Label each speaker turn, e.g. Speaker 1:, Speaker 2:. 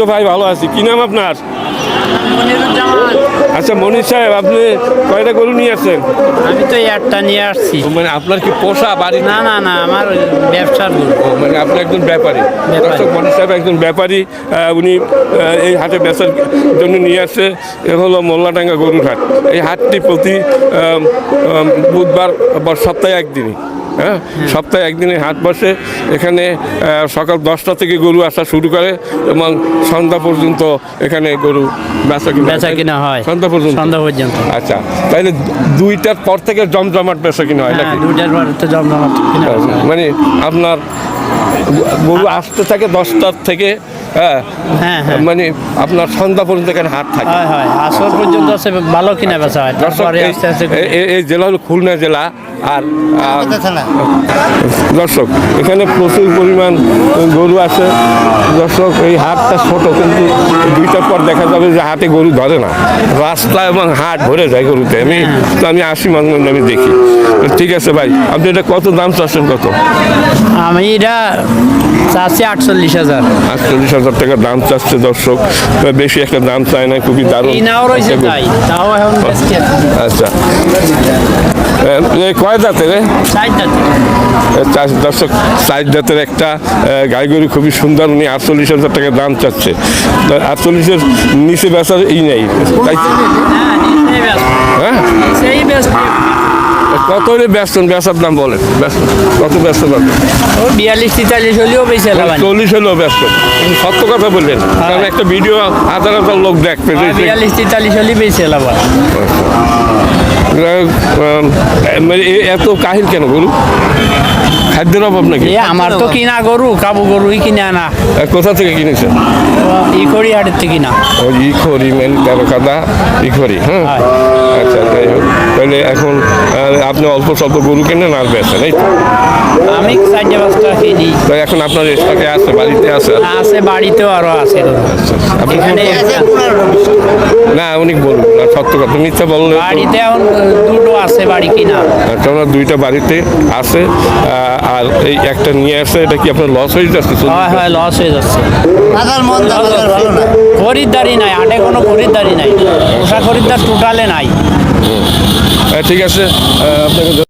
Speaker 1: তো ভাই ভালো আছি। কি নাম আপনার? আচ্ছা মনির সাহেব আপনি কয়টা গরু নিয়ে আসছেন?
Speaker 2: আমি তো একটা নিয়ে আসছি।
Speaker 1: মানে আপনার কি পোষা বাড়ি?
Speaker 2: না না না আমার ব্যবসার গরু।
Speaker 1: মানে আপনি একজন ব্যাপারী। দর্শক মনির সাহেব একজন ব্যাপারী উনি এই হাটে বেচার জন্য নিয়ে আসছে। এ হলো মোল্লাডাঙ্গা গরুর হাট। এই হাটটি প্রতি বুধবার সপ্তাহে একদিনই। হ্যাঁ? সপ্তাহে একদিনে হাট বসে এখানে সকাল দশটা থেকে গরু আসা শুরু করে এবং সন্ধ্যা পর্যন্ত এখানে গরু বেচা কিনা
Speaker 2: বেচা কিনা হয়।
Speaker 1: সন্ধ্যা পর্যন্ত।
Speaker 2: সন্ধ্যা পর্যন্ত।
Speaker 1: আচ্ছা তাহলে দুইটার পর থেকে জমজমাট বেচা কিনা হয়
Speaker 2: হ্যাঁ
Speaker 1: নাকি?
Speaker 2: দুটার পর তো জমজমাট
Speaker 1: মানে আপনার গরু আসতে থাকে দশটার থেকে হ্যাঁ?
Speaker 2: হ্যাঁ হ্যাঁ।
Speaker 1: মানে আপনার সন্ধ্যা পর্যন্ত এখানে হাট থাকে।
Speaker 2: হয় হয়। আসর পর্যন্ত আছে ভালো কিনা বেচা হয়।
Speaker 1: দর্শক
Speaker 2: তারপরে
Speaker 1: এই-
Speaker 2: আস্তে আস্তে
Speaker 1: এই- এই- এই জেলা হলো খুলনা জেলা আর দর্শক এখানে প্রচুর পরিমাণ গরু আছে। দর্শক এই হাটটা ছোট কিন্তু দুইটার পর দেখা যাবে যে হাটে গরু ধরে না। রাস্তা এবং হাট ভরে যায় গরুতে। আমি তো আমি আসি মাঝে মাঝে আমি দেখি। ঠিক আছে ভাই আপনি এটা কত দাম চাচ্ছেন কত?
Speaker 2: আমি এটা চাচ্ছি আটচল্লিশ হাজার।
Speaker 1: আটচল্লিশ হাজার টাকা দাম চাচ্ছে দর্শক। বেশি একটা দাম চায় না খুবই দারুণ। আচ্ছা এ, এ, কয় দাঁতে রে? চার- দর্শক সাইড জাতের একটা গাই গরু খুবই সুন্দর। উনি আটচল্লিশ হাজার টাকা দাম চাচ্ছে। আটচল্লিশের নিচে বেচার ই নেই। তাই তো?
Speaker 2: হ্যাঁ নিচেই ব্যস্ত
Speaker 1: হ্যাঁ
Speaker 2: সেই ব্যস্ত
Speaker 1: কত হলে ব্যস্ত? বেচার দাম বলেন। কত ব্যস্ত
Speaker 2: ও বিয়াল্লিশ তেতাল্লিশ হলেও বেশি
Speaker 1: চল্লিশ হলেও ব্যস্ত। সত্য কথা বললেন। কারণ একটা ভিডিও হাজার হাজার লোক দেখবে। যে-
Speaker 2: বিয়াল্লিশ তেতাল্লিশ হলেই বেশি
Speaker 1: আম, মানে এত কাহিল কেন গরু খাদ্যের অভাব নাকি?
Speaker 2: এ আমার তো কিনা গরু কাবু গরুই কিনে আনা।
Speaker 1: কোথা থেকে কিনেছেন
Speaker 2: ই করি হাটের থেকে কিনা।
Speaker 1: ও ইখরি মেন কাদা ইখরি হ্যাঁ? আচ্ছা যাই হোক। তাহলে এখন আপনি অল্প স্বল্প গরু কেনেন আর বেচেন এই তো? এখন আপনার স্টকে আছে বাড়িতে আছে?
Speaker 2: আছে বাড়িতেও আরও আছে
Speaker 1: আপনি না উনি বলুন না সত্য কথা। মিথ্যা বললে
Speaker 2: বাড়িতে এখন দুটো আছে বাড়ি কিনা।
Speaker 1: কেননা দুইটা বাড়িতে আছে আর এই একটা নিয়ে আসছে এটা কি আপনার লস হয়ে যাচ্ছে
Speaker 2: হয় হয় লস হয়ে যাচ্ছে।
Speaker 3: বাজার মন্দা বাজার ভালো না?
Speaker 2: খরিদ্দারি নাই হাটে কোনো খরিদ্দারি নাই। পোষা খরিদ্দার টোটালে নাই।
Speaker 1: ঠিক আছে আপনাকে